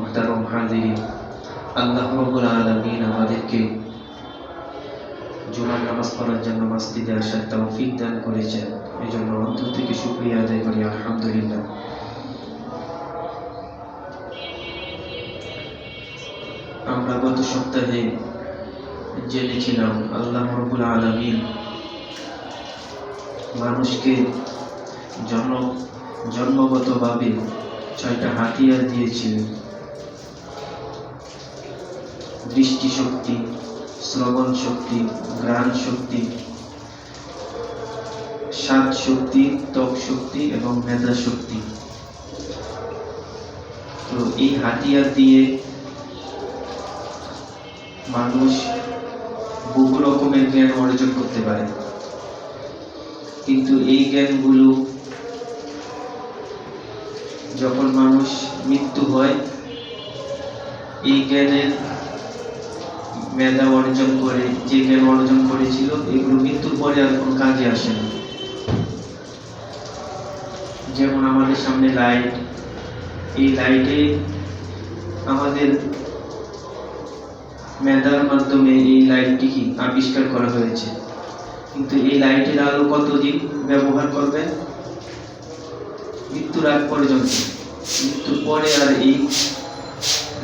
মোহতারম হাজিরিন আল্লাহ রব্বুল আলমিন আমাদেরকে জুমার নামাজ পড়ার জন্য মাসজিদে আসার তৌফিক দান করেছেন। এই জন্য অন্তর থেকে শুক্রিয়া আদায় করি, আলহামদুলিল্লাহ। আমরা গত সপ্তাহে জেনেছিলাম, আল্লাহ রব্বুল আলমিন মানুষকে জন্ম জন্মগতভাবে ছয়টা হাতিয়ার দিয়েছিলেন। দৃষ্টিশক্তি শ্রবণ শক্তি ঘ্রাণ শক্তি স্বাদ শক্তি ত্বক শক্তি এবং মেধা শক্তি তো এই হাতিয়ার দিয়ে মানুষ বহু রকমের জ্ঞান অর্জন করতে পারে। কিন্তু এই জ্ঞানগুলো যখন মানুষ মৃত্যু হয়, এই জ্ঞানের মেধা অর্জন করে, যে জ্ঞান অর্জন করেছিল, এগুলো মৃত্যুর পরে আর কোনো কাজে আসে না। যেমন আমাদের সামনে লাইট এই লাইটে আমাদের মেধার মাধ্যমে এই লাইটটি কি আবিষ্কার করা হয়েছে। কিন্তু এই লাইটের আলো কতদিন ব্যবহার করবেন মৃত্যুর আগ পর্যন্ত। মৃত্যুর পরে আর এই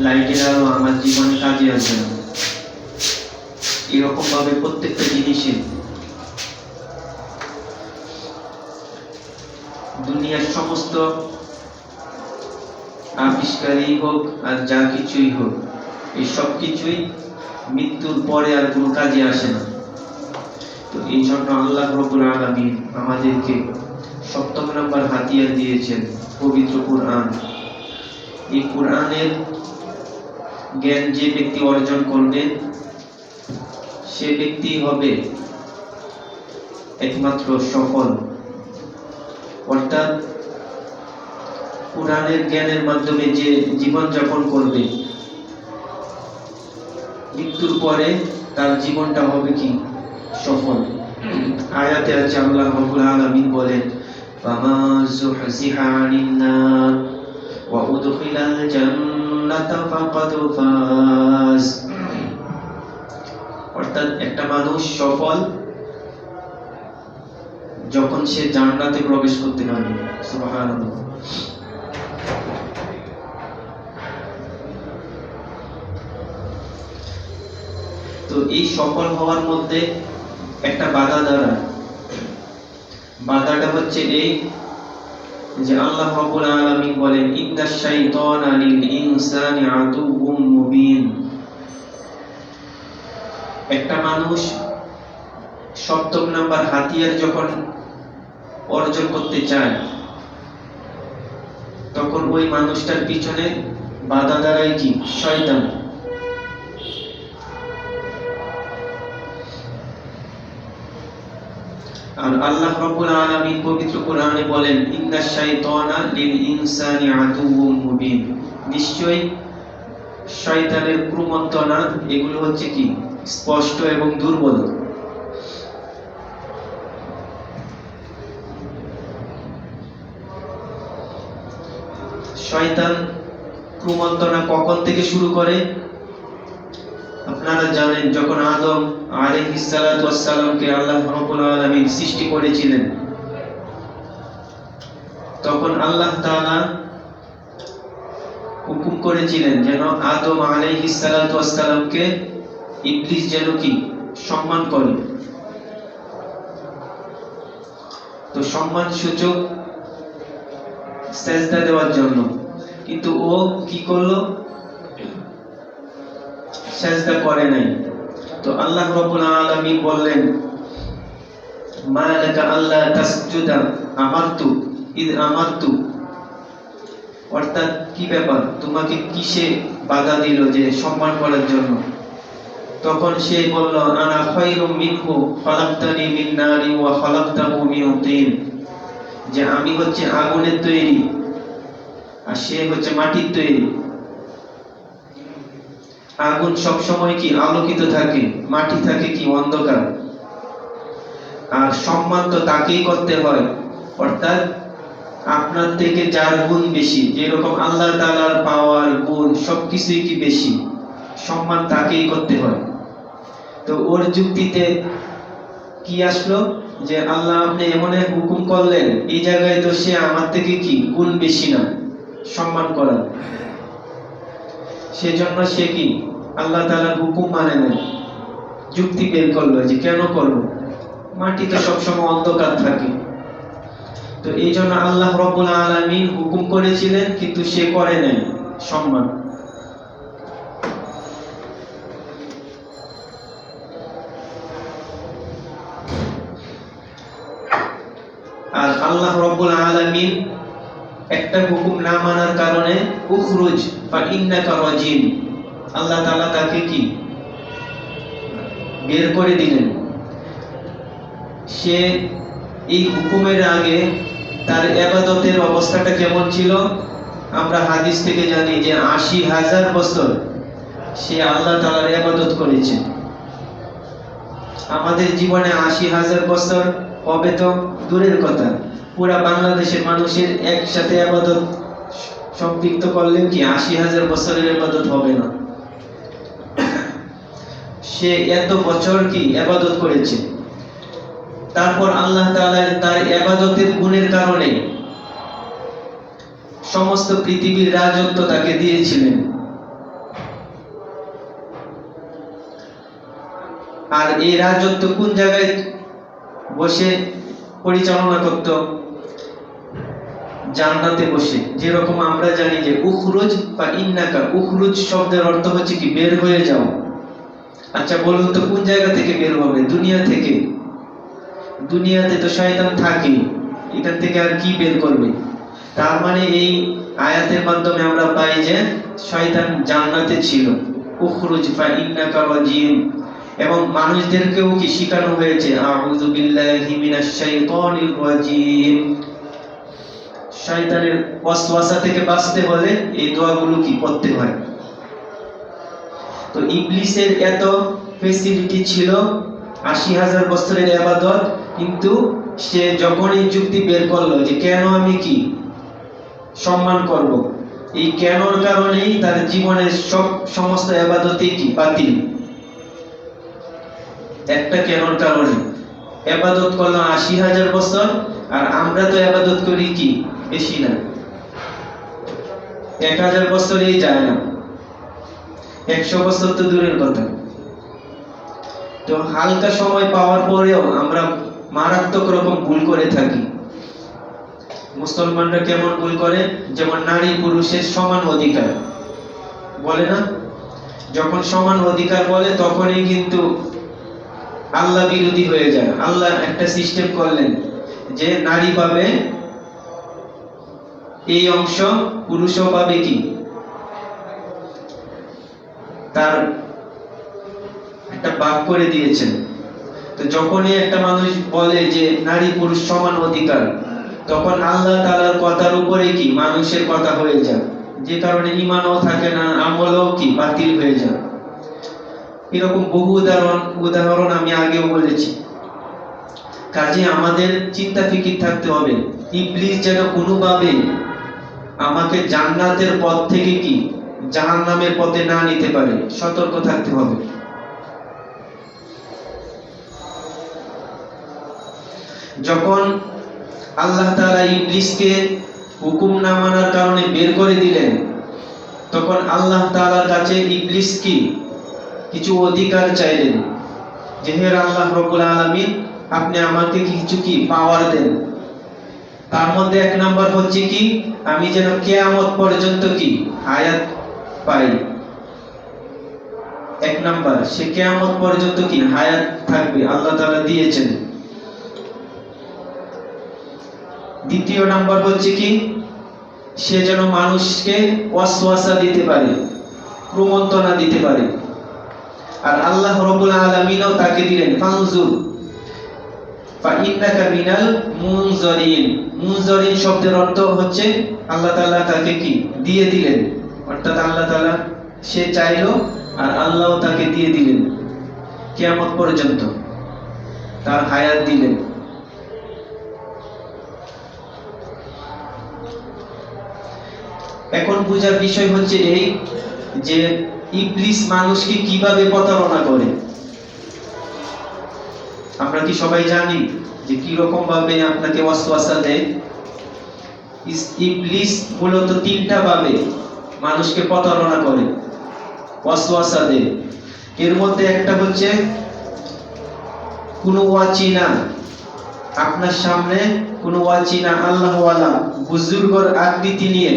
লাইটের আলো আমার জীবনে কাজে আসবে না। এরকম ভাবে প্রত্যেকটা জিনিসে দুনিয়ার সমস্ত আবিষ্কারই হোক আর যা কিছুই হোক, এই সব কিছুই মৃত্যুর পরে আর কোনো কাজে আসে না। তো এই জন্য আল্লাহ রবুল আলমিন আমাদেরকে সপ্তম নম্বর হাতিয়ার দিয়েছেন, পবিত্র কোরআন। এই কোরআনের জ্ঞান যে ব্যক্তি অর্জন করবে সে ব্যক্তি হবে একমাত্র সফল। অর্থাৎ কোরআনের জ্ঞানের মাধ্যমে যে জীবন যাপন করবে, মৃত্যুর পরে তার জীবনটা হবে কি? সফল। আয়াতে আছে আল্লাহ রাব্বুল আলামিন বলেন, ফামা ওয়া উদখিলাল জান্নাতা ফাকাদ ফাজ। অর্থাৎ একটা মানুষ সফল যখন সে জান্নাতে প্রবেশ করতে পারবে সুবহানাল্লাহ। তো এই সফল হওয়ার মধ্যে একটা বাধা দাঁড়ায় বাধাটা হচ্ছে এই যে আল্লাহ রাব্বুল আলামিন বলেন ইন্নাশ শাইতানা লিল ইনসানি আদুউম মুবিন। একটা মানুষ সপ্তম নাম্বার হাতিয়ার যখন অর্জন করতে চায়, তখন ওই মানুষটার পিছনে বাধা দাঁড়ায় কি? শয়তান। আর আল্লাহ রাব্বুল আলামিন পবিত্র কোরআনে বলেন ইন্নাশ শাইতানা লিল ইনসানি আদুউম মুবিন। নিশ্চয়ই শয়তানের কুমন্ত্রণা এগুলো হচ্ছে কি? স্পষ্ট এবং দুর্বল। শয়তান কুমন্ত্রণা কখন থেকে শুরু করে? আপনারা জানেন, যখন আদম আলাইহিস সালাতু আল্লাহ রাব্বুল আলামিন সৃষ্টি করেছিলেন, তখন আল্লাহ তাআলা হুকুম করেছিলেন যেন আদম আলাইহিস সালাতু ওয়াস সালামকে ইবলিস যেন কি? সম্মান করে। তো সম্মান সূচক সেজদা দেওয়ার জন্য। কিন্তু ও কি করল? সেজদা করে নাই। তো আল্লাহ রাব্বুল আলামিন বললেন, মা আল্লাহ তাসজুদা, আমারতু, ইদ আমারতু। অর্থাৎ কি ব্যাপার? তোমাকে কিসে বাধা দিল যে সম্মান করার জন্য? তখন সে বলল, আনা খায়রুম মিনহু, খালাকতানি মিন নারি ওয়া খালাকতাহু মিন তিন। যে আমি হচ্ছে আগুনের তৈরি আর সে হচ্ছে মাটির তৈরি। আগুন সব সময় কি আলোকিত থাকে? মাটি থাকে কি অন্ধকার? আর সম্মান তো তাকেই করতে হয়। অর্থাৎ আপনার থেকে যার গুণ বেশি, যেরকম আল্লাহ তাআলার পাওয়ার গুণ সবকিছুই কি বেশি, সম্মান তাকেই করতে হয়। তো ওর যুক্তিতে কি আসলো? যে আল্লাহ আপনি এমন এক হুকুম করলেন, এই জায়গায় তো সে আমার থেকে কি গুণ বেশি না? সম্মান করার। সেজন্য সে কি আল্লাহ তাআলার হুকুম মানে না? যুক্তি বের করল যে কেন করব? মাটি তো সবসময় অন্ধকার থাকে। তো এই জন্য আল্লাহ রব্বুল আলামিন হুকুম করেছিলেন, কিন্তু সে করে নাই সম্মান। একটা হুকুম না মানার কারণে উখরুজ ফা ইন্নাকা রাজিম। আল্লাহ তাআলা তাকে কি? বের করে দিলেন। সে এই হুকুমের আগে তার এবাদতের অবস্থাটা কেমন ছিল? আমরা হাদিস থেকে জানি যে আশি হাজার বছর সে আল্লাহ তালার এবাদত করেছে। আমাদের জীবনে আশি হাজার বছর হবে তো দূরের কথা। পুরা বাংলাদেশের মানুষের একসাথে আবাদত সম্পৃক্ত করলেন কি আশি হাজার বছরের আবাদত হবে না? সে এত বছর কি আবাদত করেছে? তারপর আল্লাহ তাআলা তার ইবাদতের গুণের কারণে সমস্ত পৃথিবীর রাজত্ব তাকে দিয়েছিলেন। আর এই রাজত্ব কোন জায়গায় বসে পরিচালনা করত? জান্নাতে বসে। যেরকম আমরা জানি যে উখরুজ বা ইন্নাকা, উখরুজ শব্দের অর্থ হচ্ছে কি বের হয়ে যাও। আচ্ছা বলুন তো কোন জায়গা থেকে বের হবে? দুনিয়া থেকে। দুনিয়াতে তো শয়তান থাকে। এখান থেকে আর কি বের করবে? তার মানে এই আয়াতের মাধ্যমে আমরা পাই যে শয়তান জান্নাতে ছিল। উখরুজ বা ইন্নাকা রাজিম। এবং মানুষদেরকেও কি শিখানো হয়েছে? আউযু বিল্লাহি মিনাশ শাইতানির রাজিম। শয়তানের ওয়াসওয়াসা থেকে বাঁচতে হলে এই দোয়াগুলো কি পড়তে হয়? তো ইবলিসের এত ফেসিলিটি ছিল, আশি হাজার বছরের আবাদত, কিন্তু সে যখন এই যুক্তি বের করল যে কেন আমি কি সম্মান করব, এই কেনর কারণেই তার জীবনের সব সমস্ত আবাদতেই কি বাতিল? একটা কেনর কারণে। আবাদত করল আশি হাজার বছর, আর আমরা তো আবাদত করি কি? বেশি না। এক হাজার বছরেই যায় না। একশো বছর তো দূরের কথা। তো হালকা সময় পাওয়ার পরেও আমরা মারাত্মক রকম ভুল করে থাকি। মুসলমানরা কেমন ভুল করে? যেমন নারী পুরুষের সমান অধিকার। বলে না? যখন সমান অধিকার বলে, তখনই কিন্তু আল্লাহ বিরোধী হয়ে যায়। আল্লাহ একটা সিস্টেম করলেন যে নারী পাবে এই অংশ পুরুষও পাবে কি তার একটা বাক করে দিয়েছেন। তো যখনই একটা মানুষ বলে যে নারী পুরুষ সমান অধিকার, তখন আল্লাহ তাআলার কথার উপরে কি? মানুষের কথা হয়ে যায়। যে কারণে ইমানও থাকে না, আমলও কি? বাতিল হয়ে যায়। এরকম বহু উদাহরণ উদাহরণ আমি আগেও বলেছি। কাজে আমাদের চিন্তা ফিকির থাকতে হবে। ইবলিস যেন কোনোভাবে আমাকে জান্নাতের পথ থেকে কি জাহান্নামের পথে না নিতে পারে? সতর্ক থাকতে হবে। যখন আল্লাহ তাআলা ইবলিসকে হুকুম না মানার কারণে বের করে দিলেন, তখন আল্লাহ তাআলার কাছে ইবলিস কি? কিছু অধিকার চাইলেন যে আল্লাহ রব্বুল আলামিন, আপনি আমাকে কিছু কি পাওয়ার দেন? তার মধ্যে এক নাম্বার হচ্ছে কি? আমি যেন কেয়ামত পর্যন্ত কি? হায়াত পাই। এক নাম্বার, সে কেয়ামত পর্যন্ত কি? হায়াত থাকবে, আল্লাহ তাআলা দিয়েছেন। দ্বিতীয় নাম্বার হচ্ছে কি? সে যেন মানুষকে ওয়াসওয়াসা দিতে পারে প্রমন্তনা দিতে পারে। আর আল্লাহ রব্বুল আলামিনও তাকে দিলেন, ফানজুর। শব্দের অর্থ হচ্ছে আল্লাহ তাকে কি? দিয়ে দিলেন। অর্থাৎ আল্লাহ সে আর আল্লাহ তাকে দিয়ে দিলেন। পর্যন্ত তার হায়াত দিলেন। এখন বোঝার বিষয় হচ্ছে এই যে ইবলিস মানুষকে কীভাবে প্রতারণা করে? আমরা কি সবাই জানি যে কি রকম ভাবে আপনাকে ওয়াসওয়াসা দেয়? ইবলিস মূলত তিনটা ভাবে মানুষকে প্রতারণা করে, ওয়াসওয়াসা দেয়। এর মধ্যে একটা হচ্ছে, কোনো অচেনা আপনার সামনে কোনো অচেনা আল্লাহওয়ালা বুজুর্গর আকৃতি নিয়ে,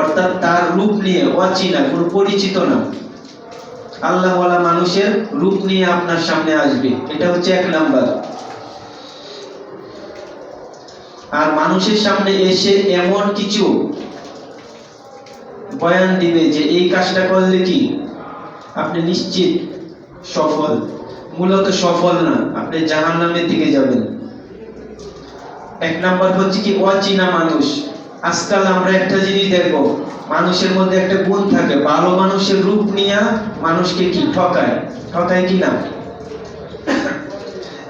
অর্থাৎ তার রূপ নিয়ে অচেনা কোনো পরিচিত না। আল্লাহওয়ালা মানুষের রূপ নিয়ে আপনার সামনে আসবে। এটা হচ্ছে এক নাম্বার। আর মানুষের সামনে এসে এমন কিছু বয়ান দিবে যে, এই কাজটা করলে কি? আপনি নিশ্চিত সফল? মূলত সফল না, আপনি জাহান নামের দিকে যাবেন। এক নাম্বার হচ্ছে কি, অচেনা মানুষ। আজকাল আমরা একটা জিনিস দেখব, মানুষের মধ্যে একটা গুণ থাকে, ভালো মানুষের রূপ নিয়ে মানুষকে কি? ঠকায়। ঠকায় কি না?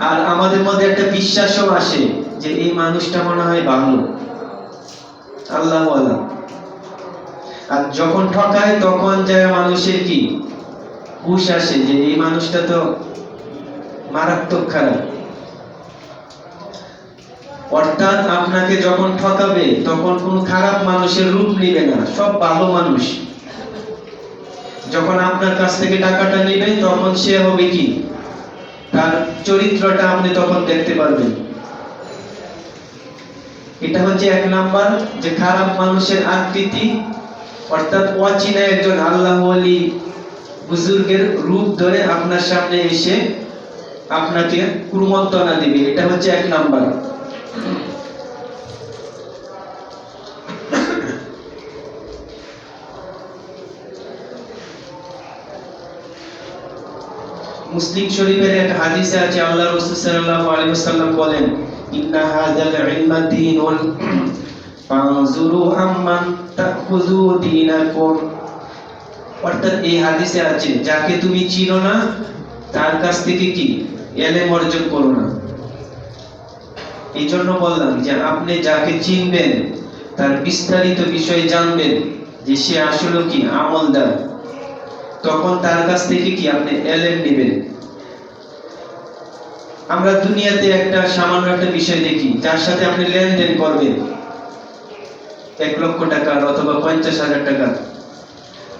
আর আমাদের মধ্যে একটা বিশ্বাসও আসে যে এই মানুষটা মনে হয় ভালো। আল্লাহ আর যখন ঠকায়, তখন যায় মানুষের কি? হুশ আসে যে এই মানুষটা তো মারাত্মক খারাপ। অর্থাৎ আপনাকে যখন ঠকাবে, তখন কোন খারাপ মানুষের রূপ নিবে না, সব ভালো মানুষ। যখন আপনার কাছ থেকে টাকাটা নেবে, তখন সে হবে কি? তার চরিত্রটা আপনি তখন দেখতে পারবেন। এটা হচ্ছে এক নাম্বার, যে খারাপ মানুষের আকৃতি, অর্থাৎ অচেনা একজন আল্লাহ ওয়ালি বুজুর্গের রূপ ধরে আপনার সামনে এসে আপনাকে কুমন্ত্রণা দিবে। এটা হচ্ছে এক নাম্বার। মুসলিম শরীফের এক হাদিসে আছে আল্লাহ রাসূল সাল্লাল্লাহু আলাইহি ওয়াসাল্লাম বলেন, ইন্না হাযাল ইলমা দীনুন, ফানজুরু আম্মান তাখুযু দীনাকুম। অর্থাৎ এই হাদিসে আছে, যাকে তুমি চিনো না, তার কাছ থেকে কি? এলেম অর্জন করো না। এই জন্য বললাম যে, আপনি যাকে চিনবেন, তার বিস্তারিত বিষয় জানবেন, যে সে আসলে কি? আমলদার তখন তার কাছ থেকে কি আপনি এলেম নেবেন? আমরা দুনিয়াতে একটা সামান্য একটা বিষয় দেখি, যার সাথে আপনি লেনদেন করবেন। এক লক্ষ টাকার অথবা পঞ্চাশ হাজার টাকা।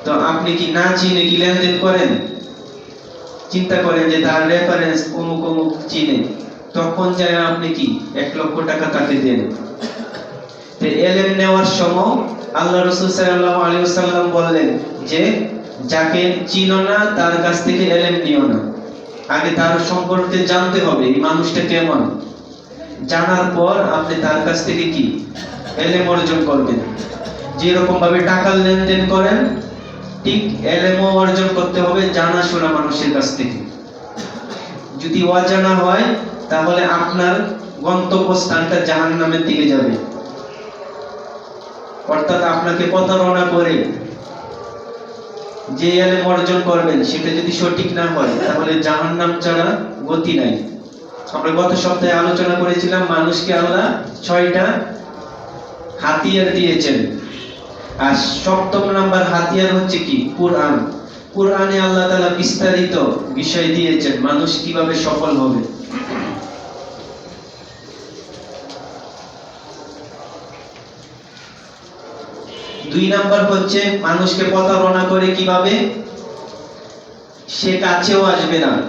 তো আপনি কি না চিনে কি লেনদেন করেন? চিন্তা করেন যে তার রেফারেন্স অমুক অমুক চিনে। তখন যায় আপনি কি এক লক্ষ টাকা তাকে দেন। তো এলেম নেওয়ার সময় আল্লাহ রসুল আলাইহি ওয়াসাল্লাম বললেন যে যাকে চিনো না, তার কাছ থেকে এলেম নিও না। আগে তার সম্পর্কে জানতে হবে, এই মানুষটা কেমন? জানার পর আপনি তার কাছ থেকে কি? এলেম অর্জন করবেন। যেরকম ভাবে টাকার লেনদেন করেন, ঠিক এলেমও অর্জন করতে হবে জানাশোনা মানুষের কাছ থেকে। যদি অজানা হয়, তাহলে আপনার গন্তব্যস্থানটা জাহান নামের দিকে যাবে। অর্থাৎ আপনাকে প্রতারণা করে যে এলেম অর্জন করবেন, সেটা যদি সঠিক না হয়, তাহলে জাহান নাম ছাড়া গতি নাই। আমরা গত সপ্তাহে আলোচনা করেছিলাম, মানুষকে আল্লাহ ছয়টা হাতিয়ার দিয়েছেন। আর সপ্তম নাম্বার হাতিয়ার হচ্ছে কি? কোরআন। কোরআনে আল্লাহ তালা বিস্তারিত বিষয় দিয়েছেন, মানুষ কীভাবে সফল হবে। দুই নাম্বার হচ্ছে, মানুষকে প্রতারণা করে কীভাবে? সে কাছেও আসবে না।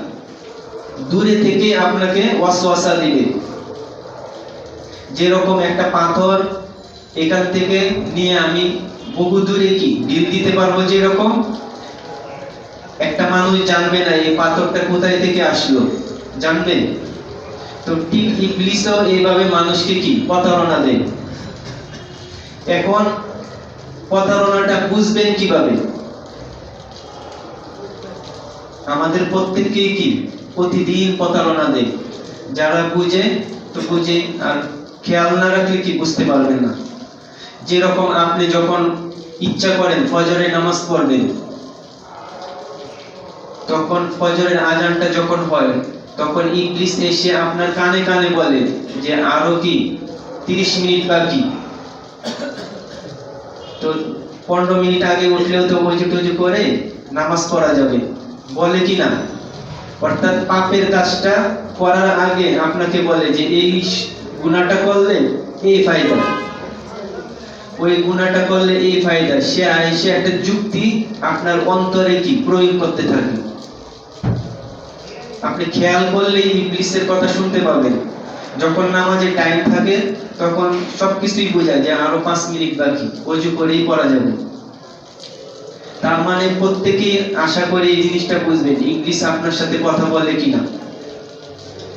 দূরে থেকে আপনাকে ওয়াসওয়াসা দিবে। যেরকম একটা পাথর, এখান থেকে নিয়ে আমি বহু দূরে কি? ঢিল দিতে পারব যেরকম? একটা মানুষ জানবে না, এই পাথরটা কোথায় থেকে আসলো। জানবে? তো ঠিক ইবলিসও এইভাবে মানুষকে কি? প্রতারণা দেয়। এখন প্রতারণাটা বুঝবেন কীভাবে? আমাদের প্রত্যেককেই কি? প্রতিদিন প্রতারণা দেয়। যারা বুঝে, তো বুঝে, আর খেয়াল না রাখলে কি বুঝতে পারবেন না? যেরকম আপনি যখন ইচ্ছা করেন ফজরে নামাজ পড়বেন, তখন ফজরের আজানটা যখন হয়, তখন ইংলিশ এসে আপনার কানে কানে বলে যে, আরও কি? তিরিশ মিনিট বাকি। তো পনেরো মিনিট আগে উঠলেও তো অজু টজু করে নামাজ পড়া যাবে। বলে কি না? অর্থাৎ পাপের কাজটা করার আগে আপনাকে বলে যে এই গুণাটা করলে এই ফায়দা। ওই গুণাটা করলে এই ফায়দা। সে আইসে একটা যুক্তি আপনার অন্তরে কি প্রয়োগ করতে থাকে। আপনি খেয়াল করলে ইবলিসের কথা শুনতে পাবেন। যখন নামাজে টাইম থাকে, তখন সবকিছুই বোঝা যায়, আরও পাঁচ মিনিট বাকি অজু করেই পড়া যাবে। তার মানে প্রত্যেকেই আশা করে এই জিনিসটা বুঝবেন ইংলিশ আপনার সাথে কথা বলে কিনা।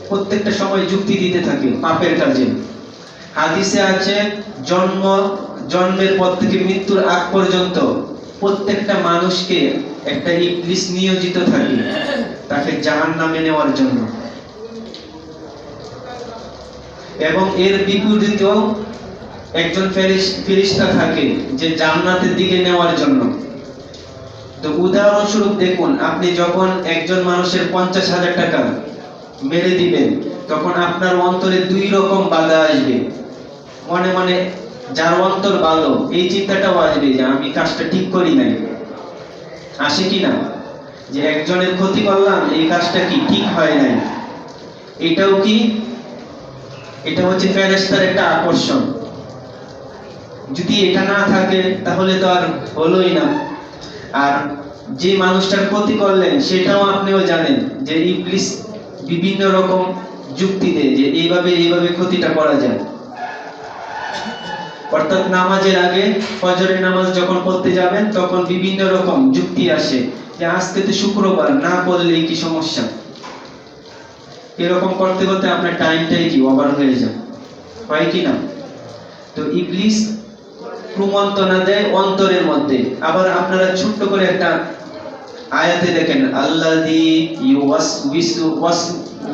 প্রত্যেকটা সময় যুক্তি দিতে থাকে পাপের কাজে। হাদিসে আছে, জন্ম, জন্মের পর থেকে মৃত্যুর আগ পর্যন্ত প্রত্যেকটা মানুষকে একটা ইংলিশ নিয়োজিত থাকে, তাকে জাহান নামে নেওয়ার জন্য। এবং এর বিপরীতেও একজন ফেরিস- ফেরিস্তা থাকে যে জান্নাতের দিকে নেওয়ার জন্য। তো উদাহরণস্বরূপ দেখুন, আপনি যখন একজন মানুষের পঞ্চাশ হাজার টাকা মেরে দিবেন, তখন আপনার অন্তরে দুই রকম বাধা আসবে। মনে মনে যার অন্তর ভালো, এই চিন্তাটাও আসবে যে আমি কাজটা ঠিক করি নাই। আসে কি না? যে একজনের ক্ষতি করলাম, এই কাজটা কি ঠিক হয় নাই? এটাও কি এটা হচ্ছে ফেরেশতার একটা আকর্ষণ। যদি এটা না থাকে, তাহলে তো আর হলোই না। আর যে মানুষটার ক্ষতি করলেন, সেটাও আপনিও জানেন যে ইবলিস বিভিন্ন রকম যুক্তি দেয় যে এইভাবে এইভাবে ক্ষতিটা করা যায়। অর্থাৎ নামাজের আগে, ফজরের নামাজ যখন পড়তে যাবেন, তখন বিভিন্ন রকম যুক্তি আসে যে আজকে তো শুক্রবার, না পড়লে কি সমস্যা? এরকম করতে করতে আপনার টাইমটাই কি ওভার হয়ে যায় হয় কি না? তো ইবলিস প্রমন্ত্রণা দেয়, অন্তরের মধ্যে। আবার আপনারা ছোট্ট করে একটা আয়াতে দেখেন আল্লাদি ওয়াস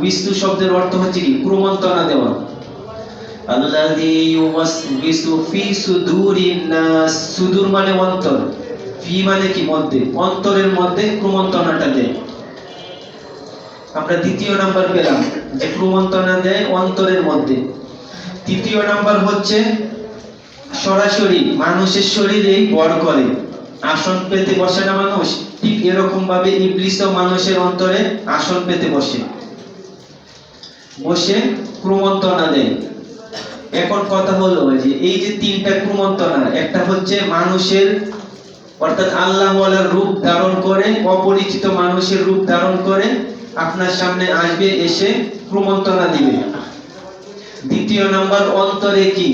উইসু শব্দের অর্থ হচ্ছে কি? প্রমন্ত্রণা দেওয়া। আল্লাদি ইউওয়াস উইসু ফি সুদুরিন নাস। সুদূর মানে অন্তর। ফি মানে কি? মধ্যে। অন্তরের মধ্যে প্রমন্ত্রণাটা দেয়। আমরা দ্বিতীয় নাম্বার পেলাম, যে প্রমন্ত্রণা দেয় অন্তরের মধ্যে। তৃতীয় নাম্বার হচ্ছে সরাসরি মানুষের শরীরেই বর করে। আসন পেতে বসে না মানুষ, ঠিক এরকম ভাবে ইবলিসও মানুষের অন্তরে আসন পেতে বসে। বসে ক্রমন্তনা দেয় এখন কথা হলো যে এই যে তিনটা ক্রমন্তনা একটা হচ্ছে মানুষের, অর্থাৎ আল্লাহ রূপ ধারণ করে, অপরিচিত মানুষের রূপ ধারণ করে আপনার সামনে আসবে, এসে ক্রমন্তনা দিবে। দ্বিতীয় নাম্বার অন্তরে কি?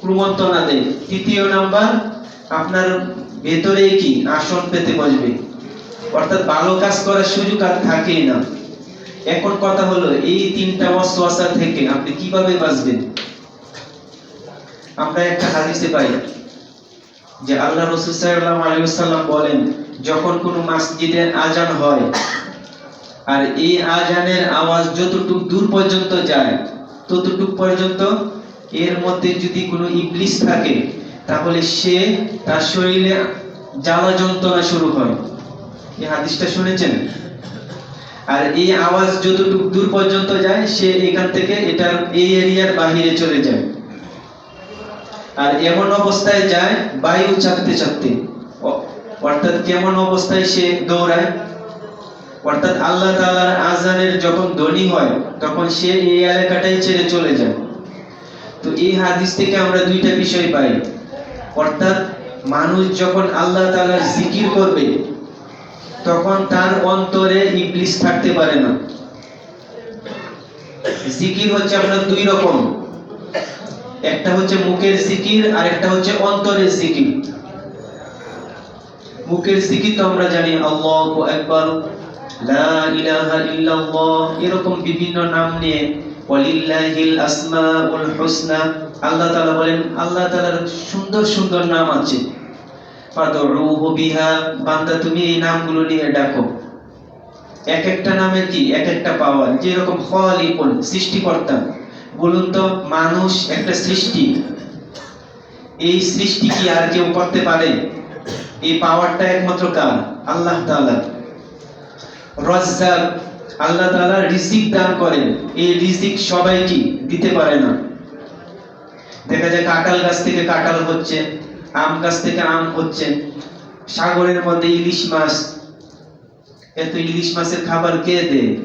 ক্রমন্তনা দেয়। তৃতীয় নাম্বার, আপনার ভেতরে কি? আসন পেতে বসবে। অর্থাৎ ভালো কাজ করার সুযোগ আর থাকেই না। এখন কথা হলো, এই তিনটা ওয়াসওয়াসা থেকে আপনি কীভাবে বাঁচবেন? আমরা একটা হাদিসে পাই যে আল্লাহ রসুল সাল্লাল্লাহু আলাইহি বলেন, যখন কোনো মসজিদে আজান হয় আর এই আজানের আওয়াজ যতটুক দূর পর্যন্ত যায়, ততটুক পর্যন্ত এর মধ্যে যদি কোনো ইবলিস থাকে, তাহলে সে তার শরীরে জ্বালা যন্ত্রণা শুরু হয়। এই হাদিসটা শুনেছেন? আর এই আওয়াজ যতটুকু দূর পর্যন্ত যায়, সে এখান থেকে এটার, এই এরিয়ার বাহিরে চলে যায়। আর এমন অবস্থায় যায় বায়ু চাপতে চাপতে। অর্থাৎ কেমন অবস্থায় সে দৌড়ায়? অর্থাৎ আল্লাহ তাআলার আজানের যখন ধ্বনি হয়, তখন সে এই এলাকাটাই ছেড়ে চলে যায়। তো এই হাদিস থেকে আমরা দুইটা বিষয় পাই। অর্থাৎ মানুষ যখন আল্লাহ তাআলার জিকির করবে, তখন তার অন্তরে ইবলিস থাকতে পারে না। জিকির হচ্ছে আপনার দুই রকম। একটা হচ্ছে মুখের জিকির, আর একটা হচ্ছে অন্তরের জিকির। মুখের জিকির তো আমরা জানি, আল্লাহু আকবার। লা ইলাহা ইল্লাল্লাহ এরকম বিভিন্ন নাম নিয়ে ওয়ালিল্লাহিল আসমাউল হুসনা, আল্লাহ তাআলা বলেন, আল্লাহ তাআলার সুন্দর সুন্দর নাম আছে। ফাদউহু বিহা, বান্দা তুমি এই নামগুলো নিয়ে ডাকো। এক একটা নামের কি? এক একটা পাওয়ার যেরকম খালিকুন, সৃষ্টিকর্তা। বলুন তো, মানুষ একটা সৃষ্টি। এই সৃষ্টি কি আর কেউ করতে পারে? এই পাওয়ারটা একমাত্র কার? আল্লাহ তাআলা। রাজ্জাক, আল্লাহ তাআলা রিজিক দান করেন। এই রিজিক সবাই কি দিতে পারে না। দেখা যায় কাঁঠাল গাছ থেকে কাঁঠাল হচ্ছে, আম গাছ থেকে আম হচ্ছে। সাগরের মধ্যে ইলিশ মাছ। এত ইলিশ মাছের খাবার কে দেয়?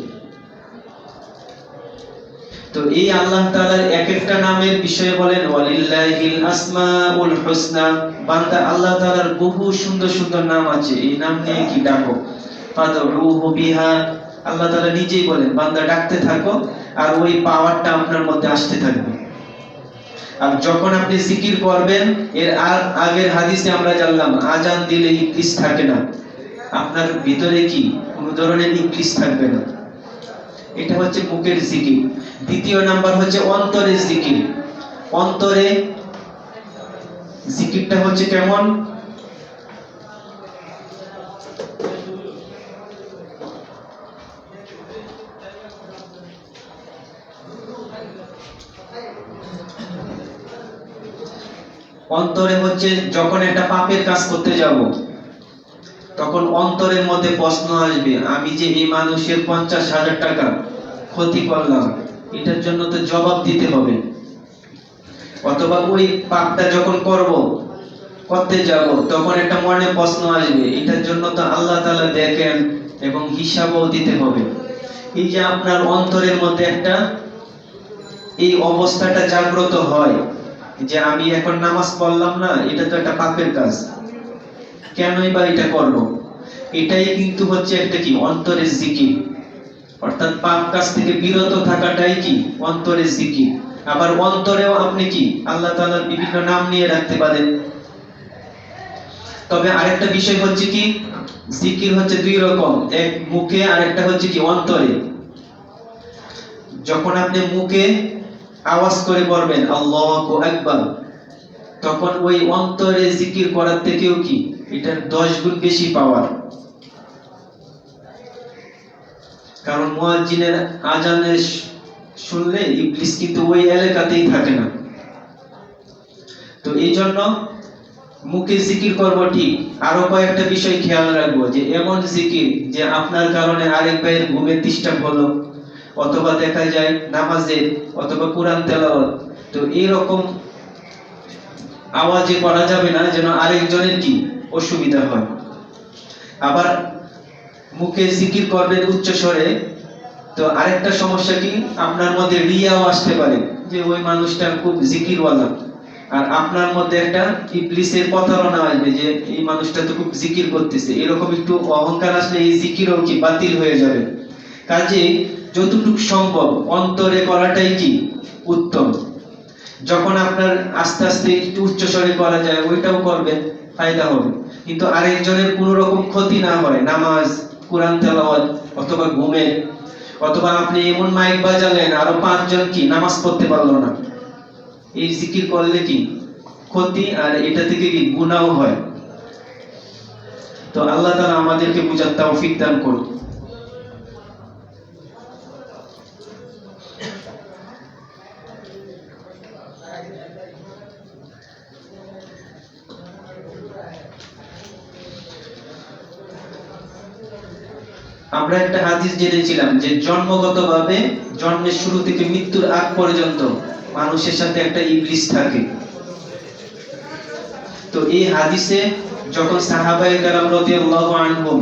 তো এই আল্লাহ তাআলার এক একটা নামের বিষয়ে বলেন, ওয়ালিল্লাহিল আসমাউল হুসনা। বান্দা আল্লাহ তাআলার বহু সুন্দর সুন্দর নাম আছে। এই নাম নিয়ে কি ডাকো? আল্লাহ তাআলা নিজেই বলেন, বান্দা ডাকতে থাকো আর ওই পাওয়ারটা আপনার মধ্যে আসতে থাকবে। আর যখন আপনি জিকির করবেন, এর আ- আগের হাদিসে আমরা জানলাম, আজান দিলে ইবলিস থাকে না। আপনার ভিতরে কি কোনো ধরনের ইবলিস থাকবে না? এটা হচ্ছে মুখের জিকির। দ্বিতীয় নাম্বার হচ্ছে অন্তরের জিকির। অন্তরে জিকিরটা হচ্ছে কেমন? অন্তরে হচ্ছে যখন একটা পাপের কাজ করতে যাব, তখন অন্তরের মধ্যে প্রশ্ন আসবে, আমি যে এই মানুষের পঞ্চাশ হাজার টাকা ক্ষতি করলাম, এটার জন্য তো জবাব দিতে হবে। অথবা ওই পাপটা যখন করব, করতে যাব, তখন একটা মনে প্রশ্ন আসবে, এটার জন্য তো আল্লাহ তালা দেখেন এবং হিসাবও দিতে হবে। এই যে আপনার অন্তরের মধ্যে একটা, এই অবস্থাটা জাগ্রত হয় যে আমি এখন নামাজ পড়লাম না, এটা তো একটা পাপের কাজ। কেনই বা এটা করব? এটাই কিন্তু হচ্ছে একটা কি? অন্তরের জিকির। অর্থাৎ পাপ কাজ থেকে বিরত থাকাটাই কি? অন্তরের জিকির। আবার অন্তরেও আপনি কি? আল্লাহ তাআলার বিভিন্ন নাম নিয়ে রাখতে পারেন। তবে আরেকটা বিষয় হচ্ছে কি? জিকির হচ্ছে দুই রকম। এক মুখে আর একটা হচ্ছে কি? অন্তরে। যখন আপনি মুখে আওয়াজ করে পড়বেন আল্লাহু আকবার। তখন ওই অন্তরে জিকির করার থেকেও কি? এটার দশ গুণ বেশি পাওয়ার। কারণ মুয়াজ্জিনের আজানে শুনলে ইবলিস কিন্তু ওই এলাকাতেই থাকে না। তো এই জন্য মুখে জিকির করব ঠিক। আরও কয়েকটা বিষয় খেয়াল রাখব যে, এমন জিকির যে আপনার কারণে আরেক ভাইয়ের ঘুমের ডিস্টার্ব হলো। অথবা দেখা যায় নামাজে অথবা কোরআন তেলাওয়াত। তো এইরকম আওয়াজে করা যাবে না যেন আরেকজনের কি অসুবিধা হয়। আবার মুখে জিকির করবেন উচ্চ স্বরে, তো আরেকটা সমস্যা কি? আপনার মধ্যে রিয়াও আসতে পারে যে ওই মানুষটা খুব জিকিরওয়ালা। আর আপনার মধ্যে একটা ইবলিসের প্রতারণা আসবে যে এই মানুষটা তো খুব জিকির করতেছে। এরকম একটু অহংকার আসলে এই জিকিরও কি বাতিল হয়ে যাবে। কাজে যতটুকু সম্ভব অন্তরে করাটাই কি? উত্তম। যখন আপনার আস্তে আস্তে একটু উচ্চস্বরে করা যায়, ওইটাও করবেন, ফায়দা হবে। কিন্তু আরেকজনের কোনো রকম ক্ষতি না হয়, নামাজ, কোরআন তেলাওয়াত, অথবা ঘুমে অথবা আপনি এমন মাইক বাজালেন, আরও পাঁচজন কি নামাজ পড়তে পারল না। এই জিকির করলে কি ক্ষতি? আর এটা থেকে কি গুনাহ হয়? তো আল্লাহ তাআলা আমাদেরকে বুঝার তৌফিক দান করুন আমরা একটা হাদিস জেনেছিলাম যে জন্মগতভাবে জন্মের শুরু থেকে মৃত্যুর আগ পর্যন্ত মানুষের সাথে একটা ইবলিস থাকে। তো এই হাদিসে যখন সাহাবায়ে কেরাম রাদিয়াল্লাহু আনহুম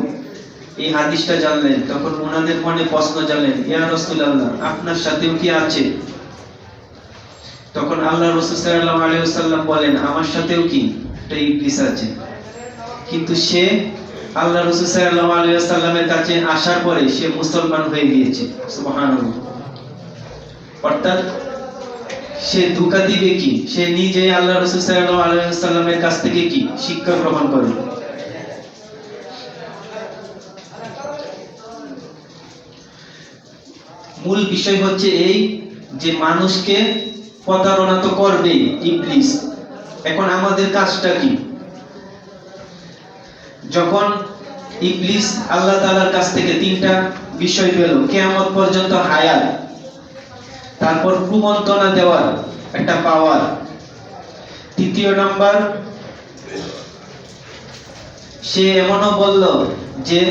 এই হাদিসটা জানলেন, তখন ওনাদের মনে প্রশ্ন জানলেন, ইয়া রাসূলুল্লাহ, আপনার সাথেও কি আছে? তখন আল্লাহ রাসূল সাল্লাল্লাহু আলাইহি ওয়াসাল্লাম বলেন, আমার সাথেও কি? একটা ইবলিস আছে। কিন্তু সে আল্লাহ রসুল সাল্লাল্লাহু আলাইহি ওয়াসাল্লামের কাছে আসার পরে সে মুসলমান হয়ে গিয়েছে। অর্থাৎ সে ধোঁকা দিবে কি? সে নিজে আল্লাহ রসুল সাল্লাল্লাহু আলাইহি ওয়াসাল্লামের কাছ থেকে কি? শিক্ষা গ্রহণ করে। মূল বিষয় হচ্ছে এই যে মানুষকে প্রতারণা তো করবেই, ইবলিস। এখন আমাদের কাজটা কি? যখন ইবলিস আল্লাহ তাআলার কাছ থেকে তিনটা বিষয় পেল, কিয়ামত পর্যন্ত হায়াত, তারপর কুমন্ত্রণা দেওয়ার একটা পাওয়ার তৃতীয় নাম্বার, সে এমনও বলল যে,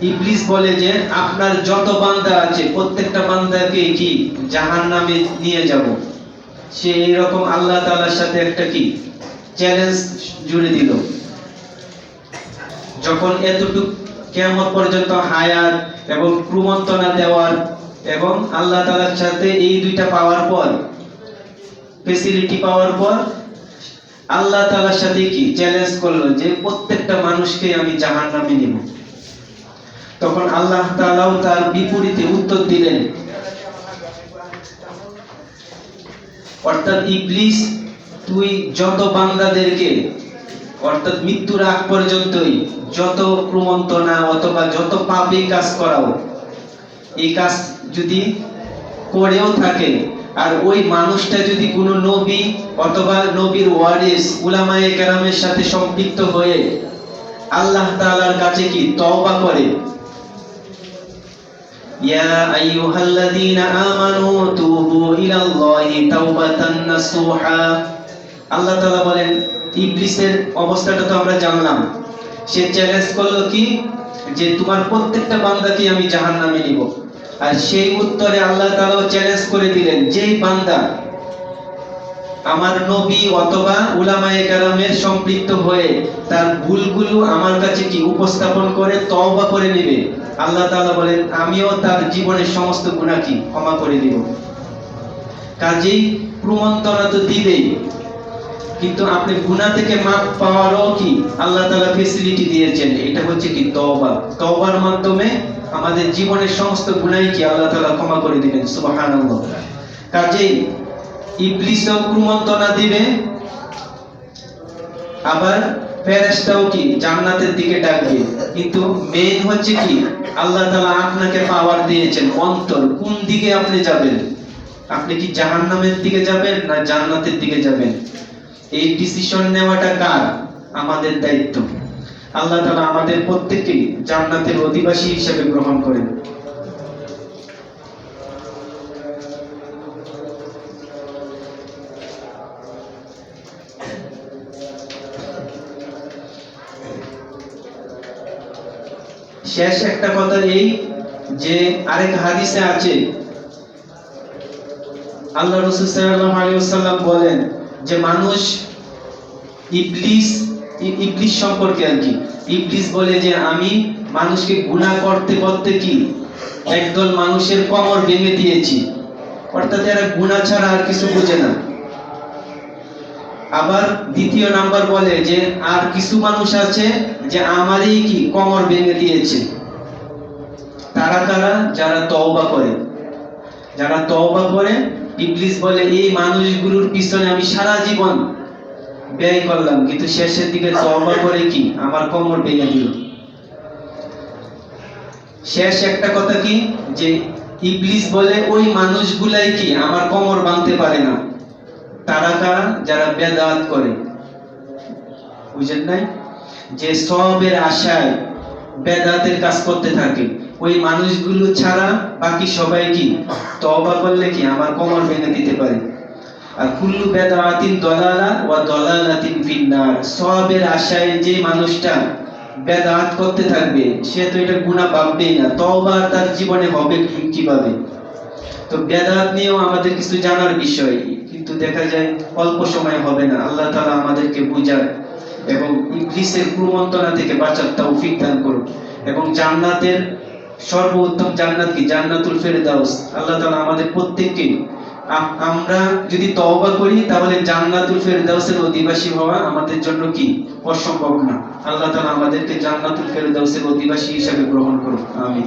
ইবলিস বলে যে, আপনার যত বান্দা আছে, প্রত্যেকটা বান্দাকে কি? জাহান্নামে নিয়ে যাব। সে এরকম আল্লাহ তাআলার সাথে একটা কি? চ্যালেঞ্জ জুড়ে দিল। যখন এতটুকু কেমন পর্যন্ত হায়াত এবং ক্রুমন্তনা দেওয়ার এবং আল্লাহ তালার সাথে এই দুইটা পাওয়ার পর ফেসিলিটি পাওয়ার পর, আল্লাহ তালার সাথে কি চ্যালেঞ্জ করল যে প্রত্যেকটা মানুষকে আমি জাহান নামে নিব। তখন আল্লাহ তালাও তার বিপরীতে উত্তর দিলেন। অর্থাৎ ইবলিস, তুই যত বান্দাদেরকে অর্থাৎ মৃত্যুর আগ পর্যন্তই যত প্রমন্তনা অথবা যত পাপি কাজ করাও, এই কাজ যদি করেও থাকে, আর ওই মানুষটা যদি কোনো নবী অথবা নবীর ওয়ারিস, উলামায়ে কেরামের সাথে সম্পৃক্ত হয়ে আল্লাহ তাআলার কাছে কি তওবা করে? ইয়া আইয়ুহাল্লাযীনা আমানু তুবু ইলাল্লাহি তাওবাতান নাসুহা। আল্লাহ তাআলা বলেন ইবলিসের অবস্থাটা তো আমরা জানলাম। সে চ্যালেঞ্জ করল কি? যে তোমার প্রত্যেকটা বান্দাকে আমি জাহান্নামে নিব। আর সেই উত্তরে আল্লাহ তাআলা চ্যালেঞ্জ করে দিলেন, যেই বান্দা আমার নবী অথবা উলামায়ে কেরামের সম্পৃক্ত হয়ে তার ভুলগুলো আমার কাছে কি উপস্থাপন করে তওবা করে নেবে? আল্লাহ তাআলা বলেন, আমিও তার জীবনের সমস্ত গুনাহ কি ক্ষমা করে দিব। কাজেই প্রমন্তনা তো দিবেই। কিন্তু আপনি গুনাহ থেকে মাপ পাওয়ারও কি? আল্লাহ তাআলা ফেসিলিটি দিয়েছেন। এটা হচ্ছে কি তওবা। তওবার মাধ্যমে আমাদের জীবনের সমস্ত গুনাহই কি আল্লাহ তাআলা ক্ষমা করে দিবেন? সুবহানাল্লাহ। কাজেই ইবলিসও কুমন্তনা দিবে। আবার ফেরেশতাও কি জান্নাতের দিকে ডাকবে। কিন্তু মেইন হচ্ছে কি আল্লাহ তাআলা আপনাকে পাওয়ার দিয়েছেন, অন্তর। কোন দিকে আপনি যাবেন? আপনি কি জাহান্নামের দিকে যাবেন না জান্নাতের দিকে যাবেন? এই ডিসিশন নেওয়াটা কার? আমাদের দায়িত্ব। আল্লাহ তাআলা আমাদের প্রত্যেককে জান্নাতের অধিবাসী হিসেবে গ্রহণ করেন। শেষ একটা কথা এই যে আরেক হাদিসে আছে, আল্লাহ রসুল ওয়াসাল্লাম বলেন যে মানুষ ইবলিস ইবলিস সম্পর্কে আর কি। ইবলিস বলে যে আমি মানুষকে গুনাহ করতে করতে কি? একদল মানুষের কমর ভেঙে দিয়েছি। অর্থাৎ এরা গুনাহ ছাড়া আর কিছু বোঝে না। আবার দ্বিতীয় নাম্বার বলে যে আর কিছু মানুষ আছে যে আমারই কি কমর ভেঙে দিয়েছে। তারা তারা যারা তওবা করে। যারা তওবা করে ইবলিস বলে, এই মানুষগুলোর পিছনে আমি সারা জীবন ব্যয় করলাম, কিন্তু শেষের দিকে তওবা করে কি? আমার কোমর ভেঙে দিল। শেষ একটা কথা কি? যে ইবলিস বলে, ওই মানুষগুলাই কি আমার কোমর বাঁধতে পারে না? তারা কারা? যারা বেদাত করে। বুঝেন নাই? যে সবের আশায় বেদাতের কাজ করতে থাকে। ওই মানুষগুলো ছাড়া বাকি সবাই কি? তওবা করলে কি আমার কোমর ভেঙে দিতে পারে? আর কুল্লু বেদাতিন দলালা ওয়া দলালাতিন ফিন্নার। সবের আশায় যে মানুষটা বেদাত করতে থাকবে, সে তো এটা গুনাহ পাবেই না। তওবা তার জীবনে হবে কীভাবে? তো বেদাত নিয়েও আমাদের কিছু জানার বিষয়, কিন্তু দেখা যায় অল্প সময় হবে না। আল্লাহ তাআলা আমাদেরকে বুঝায় এবং ইবলিসের কুমন্ত্রণা থেকে বাঁচার তৌফিক দান করুন। এবং জান্নাতের সর্বোত্তম জান্নাত কি? জান্নাতুল ফেরদাউস। আল্লাহ তাআলা আমাদের প্রত্যেককে আমরা যদি তওবা করি, তাহলে জান্নাতুল ফেরদাউসের অধিবাসী হওয়া আমাদের জন্য কি? অসম্ভব না। আল্লাহ তাআলা আমাদেরকে জান্নাতুল ফেরদাউসের অধিবাসী হিসেবে গ্রহণ করুন আমিন।